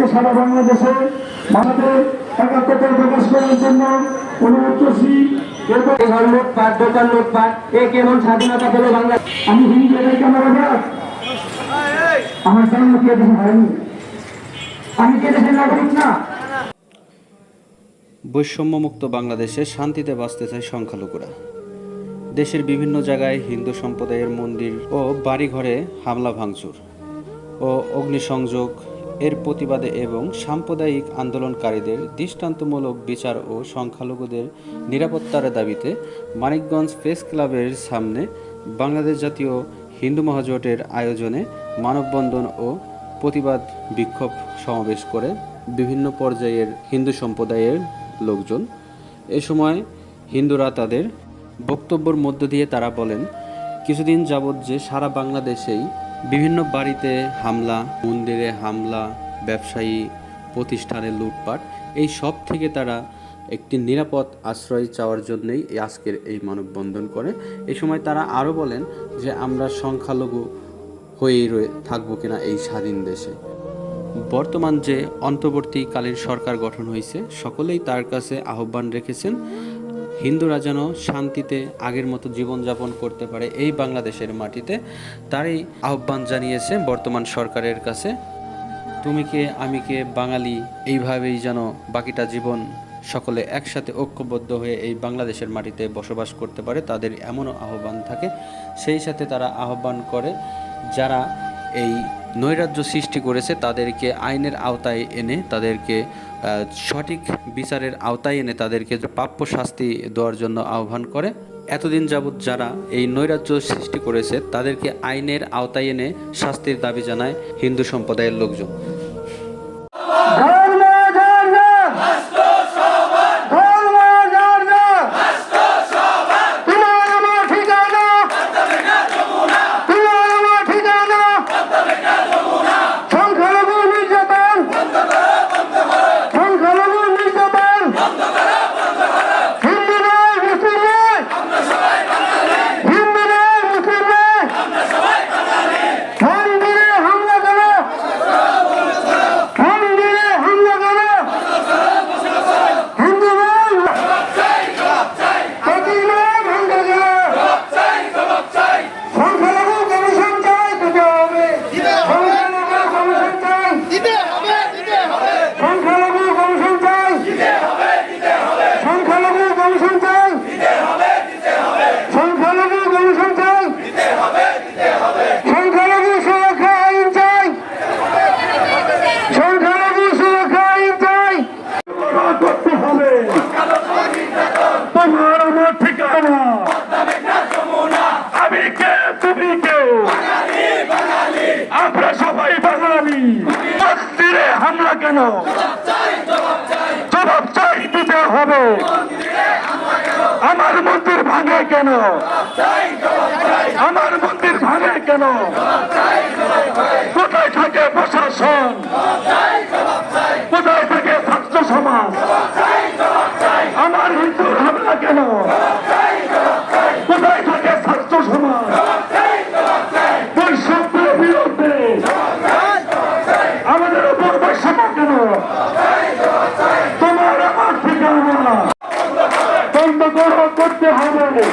আজকে সারা বাংলাদেশে আমাদের একাত্মতা প্রকাশ করার জন্য অনুরোধ করছি এবং দোকান লুটপাট এ কেমন স্বাধীনতা পেল বাংলা আমি হিন্দি এটাই আমার জন্ম কে দেশে হয়নি? আমি কে দেশের নাগরিক না? বৈষম্যমুক্ত বাংলাদেশে শান্তিতে বাঁচতে চায় সংখ্যালঘুরা। দেশের বিভিন্ন জায়গায় হিন্দু সম্প্রদায়ের মন্দির ও বাড়িঘরে হামলা ভাঙচুর ও অগ্নিসংযোগ এর প্রতিবাদে এবং সাম্প্রদায়িক আন্দোলনকারীদের দৃষ্টান্তমূলক বিচার ও সংখ্যালঘুদের নিরাপত্তার দাবিতে মানিকগঞ্জ প্রেস ক্লাবের সামনে বাংলাদেশ জাতীয় হিন্দু মহাজোটের আয়োজনে মানববন্ধন ও প্রতিবাদ বিক্ষোভ সমাবেশ করে বিভিন্ন পর্যায়ের হিন্দু সম্প্রদায়ের লোকজন। এ সময় হিন্দুরা তাদের বক্তব্যের মধ্য দিয়ে তারা বলেন, কিছুদিন যাবৎ যে সারা বাংলাদেশেই বিভিন্ন বাড়িতে হামলা, মন্দিরে হামলা, ব্যবসায়ী প্রতিষ্ঠানে লুটপাট, এই সব থেকে তারা একটি নিরাপদ আশ্রয় চাওয়ার জন্যই আজকের এই মানববন্ধন করে। এই সময় তারা আরও বলেন যে, আমরা সংখ্যালঘু হয়েই রয়ে থাকব কিনা এই স্বাধীন দেশে। বর্তমান যে অন্তর্বর্তীকালীন সরকার গঠন হয়েছে, সকলেই তার কাছে আহ্বান রেখেছেন হিন্দুরা যেন শান্তিতে আগের মতো জীবনযাপন করতে পারে এই বাংলাদেশের মাটিতে, তারই আহ্বান জানিয়েছে বর্তমান সরকারের কাছে। তুমি কে, আমি কে, বাঙালি, এইভাবেই যেন বাকিটা জীবন সকলে একসাথে ঐক্যবদ্ধ হয়ে এই বাংলাদেশের মাটিতে বসবাস করতে পারে, তাদের এমনও আহ্বান থাকে। সেই সাথে তারা আহ্বান করে যারা এই নৈরাজ্য সৃষ্টি করেছে, তাদেরকে আইনের আওতায় এনে তাদেরকে সঠিক বিচারের আওতায় এনে তাদেরকে প্রাপ্য শাস্তি দেওয়ার জন্য আহ্বান করে। এতদিন যাবৎ যারা এই নৈরাজ্য সৃষ্টি করেছে, তাদেরকে আইনের আওতায় এনে শাস্তির দাবি জানায় হিন্দু সম্প্রদায়ের লোকজন ধর্ম যার যার ধর্ম যার যার তোমার আমার ঠিকানা তোমার আমার ঠিকানা সংখ্যালঘু নির্যাতন সংখ্যালঘু নির্যাতন হিন্দু নয় মুসলিম নয় হিন্দু নয় মুসলিম নয় মন্দিরে হামলা করো মন্দিরে হামলা করো হিন্দু নয় প্রতীক নয় ভঙ্গ করো সংখ্যালঘু কমিশন চাই দিতে হবে সংখ্যালঘু কমিশন চাই সংখ্যালঘু কমিশন চাই সংখ্যালঘু কমিশন চাই সংখ্যালঘু কমিশন চাই সংখ্যালঘু সুরক্ষা আইন চাই সংখ্যালঘু সুরক্ষা আইন চাই করতে হবে তোমার আমার ঠিকানা আমি কে তুমি কে আমরা সবাই বাঙালি মন্দিরে হামলা কেন জবাব চাই, দিতে হবে। আমার মন্দির ভাঙে কেন? আমার মন্দির ভাঙে কেন? কোথায় থাকে প্রশাসন? কোথায় থাকে ছাত্র সমাজ? আমার হিন্দুর হামলা কেন কোথায় থাকে ছাত্র সমাজ বৈষম্যের বিরুদ্ধে আমাদের উপর বৈষম্য কেন করো করতে হবে।